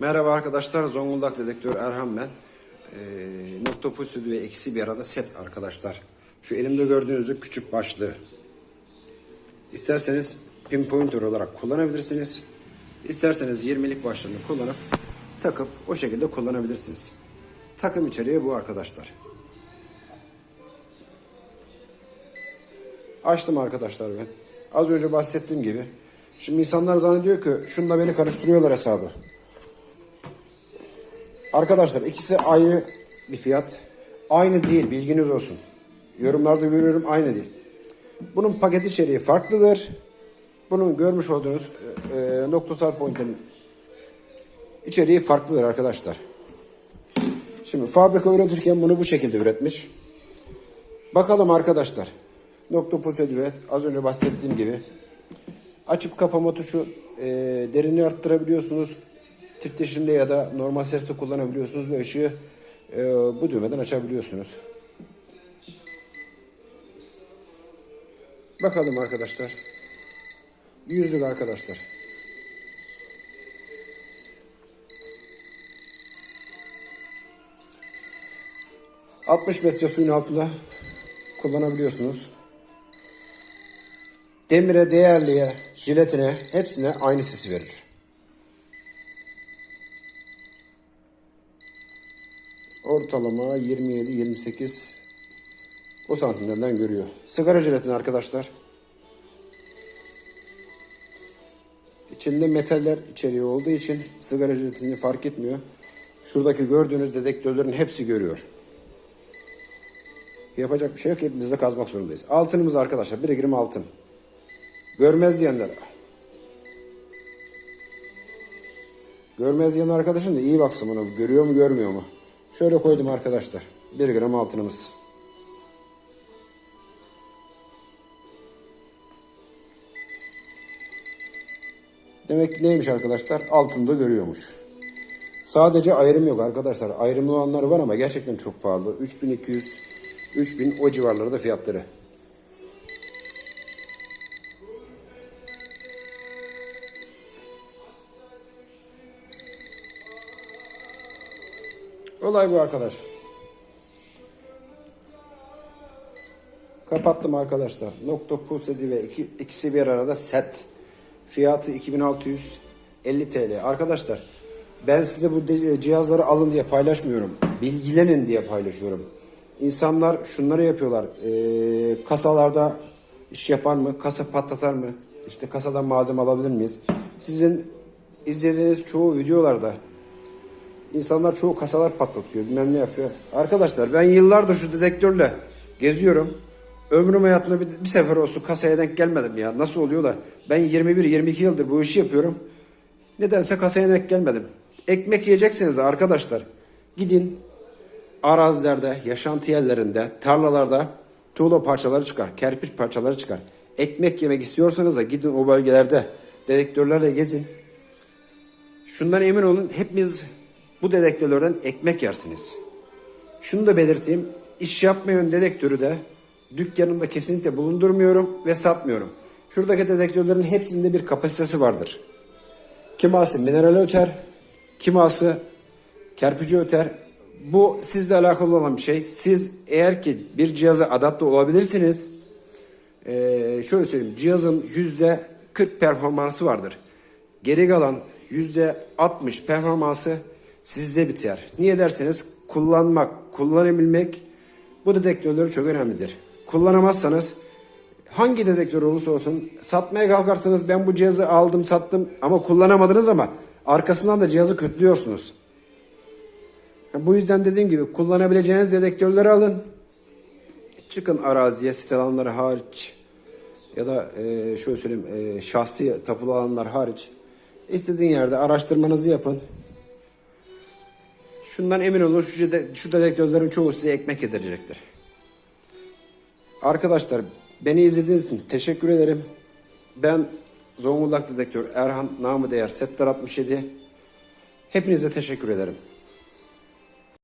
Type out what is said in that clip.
Merhaba arkadaşlar, Zonguldak dedektör Erhan ben. Ee, Noktopul stüdyo eksi bir arada set arkadaşlar. Şu elimde gördüğünüz küçük başlığı. İsterseniz pinpointer olarak kullanabilirsiniz. İsterseniz 20'lik başlığını kullanıp takıp o şekilde kullanabilirsiniz. Takım içeriği bu arkadaşlar. Açtım arkadaşlar ben. Az önce bahsettiğim gibi. Şimdi insanlar zannediyor ki şunla beni karıştırıyorlar hesabı. Arkadaşlar ikisi aynı bir fiyat. Aynı değil bilginiz olsun. Yorumlarda görüyorum aynı değil. Bunun paket içeriği farklıdır. Bunun görmüş olduğunuz e, e, noktasal point'in içeriği farklıdır arkadaşlar. Şimdi fabrika üretirken bunu bu şekilde üretmiş. Bakalım arkadaşlar. Nokta prosedürü az önce bahsettiğim gibi. Açıp kapama tuşu e, derinliği arttırabiliyorsunuz. Titreşimde ya da normal sesle kullanabiliyorsunuz ve ışığı e, bu düğmeden açabiliyorsunuz. Bakalım arkadaşlar. Yüzlük arkadaşlar. ...60 metre suyun altında kullanabiliyorsunuz. Demire, değerliye, jiletine hepsine aynı sesi verir. Ortalama 27-28 o santimlerden görüyor. Sigara jiletini arkadaşlar. İçinde metaller içeriği olduğu için sigara jiletini fark etmiyor. Şuradaki gördüğünüz dedektörlerin hepsi görüyor. Yapacak bir şey yok. Hepimiz de kazmak zorundayız. Altınımız arkadaşlar. Bir gram altın. Görmez diyenler. Görmez diyen arkadaşın da iyi baksın buna. Görüyor mu görmüyor mu? Şöyle koydum arkadaşlar. Bir gram altınımız. Demek ki neymiş arkadaşlar? Altında görüyormuş. Sadece ayrım yok arkadaşlar. Ayrımlı olanlar var ama gerçekten çok pahalı. 3200, 3000 o civarlarda fiyatları. Olay bu arkadaş. Kapattım arkadaşlar. Nokta Pusedi ve iki, ikisi bir arada set. Fiyatı 2650 TL. Arkadaşlar ben size bu de- cihazları alın diye paylaşmıyorum. Bilgilenin diye paylaşıyorum. İnsanlar şunları yapıyorlar. Ee, kasalarda iş yapar mı? Kasa patlatar mı? İşte kasadan malzeme alabilir miyiz? Sizin izlediğiniz çoğu videolarda İnsanlar çoğu kasalar patlatıyor, bilmem ne yapıyor. Arkadaşlar ben yıllardır şu dedektörle geziyorum. Ömrüm hayatımda bir, bir sefer olsun kasaya denk gelmedim ya. Nasıl oluyor da ben 21-22 yıldır bu işi yapıyorum. Nedense kasaya denk gelmedim. Ekmek yiyecekseniz arkadaşlar gidin arazilerde, yaşantı yerlerinde, tarlalarda tuğla parçaları çıkar, kerpiç parçaları çıkar. Ekmek yemek istiyorsanız da gidin o bölgelerde dedektörlerle gezin. Şundan emin olun hepimiz bu dedektörlerden ekmek yersiniz. Şunu da belirteyim. İş yapmayan dedektörü de dükkanımda kesinlikle bulundurmuyorum ve satmıyorum. Şuradaki dedektörlerin hepsinde bir kapasitesi vardır. Kiması mineral öter, kiması kerpici öter. Bu sizle alakalı olan bir şey. Siz eğer ki bir cihaza adapte olabilirsiniz, şöyle söyleyeyim cihazın yüzde 40 performansı vardır. Geri kalan yüzde 60 performansı sizde biter. Niye derseniz kullanmak, kullanabilmek bu dedektörleri çok önemlidir. Kullanamazsanız hangi dedektör olursa olsun satmaya kalkarsanız ben bu cihazı aldım sattım ama kullanamadınız ama arkasından da cihazı kötülüyorsunuz. Bu yüzden dediğim gibi kullanabileceğiniz dedektörleri alın. Çıkın araziye site alanları hariç ya da e, şöyle söyleyeyim e, şahsi tapulu alanlar hariç istediğin yerde araştırmanızı yapın. Şundan emin olun şu, şu dedektörlerin çoğu size ekmek yedirecektir. Arkadaşlar beni izlediğiniz için teşekkür ederim. Ben Zonguldak Dedektör Erhan namı değer Settar 67. Hepinize teşekkür ederim.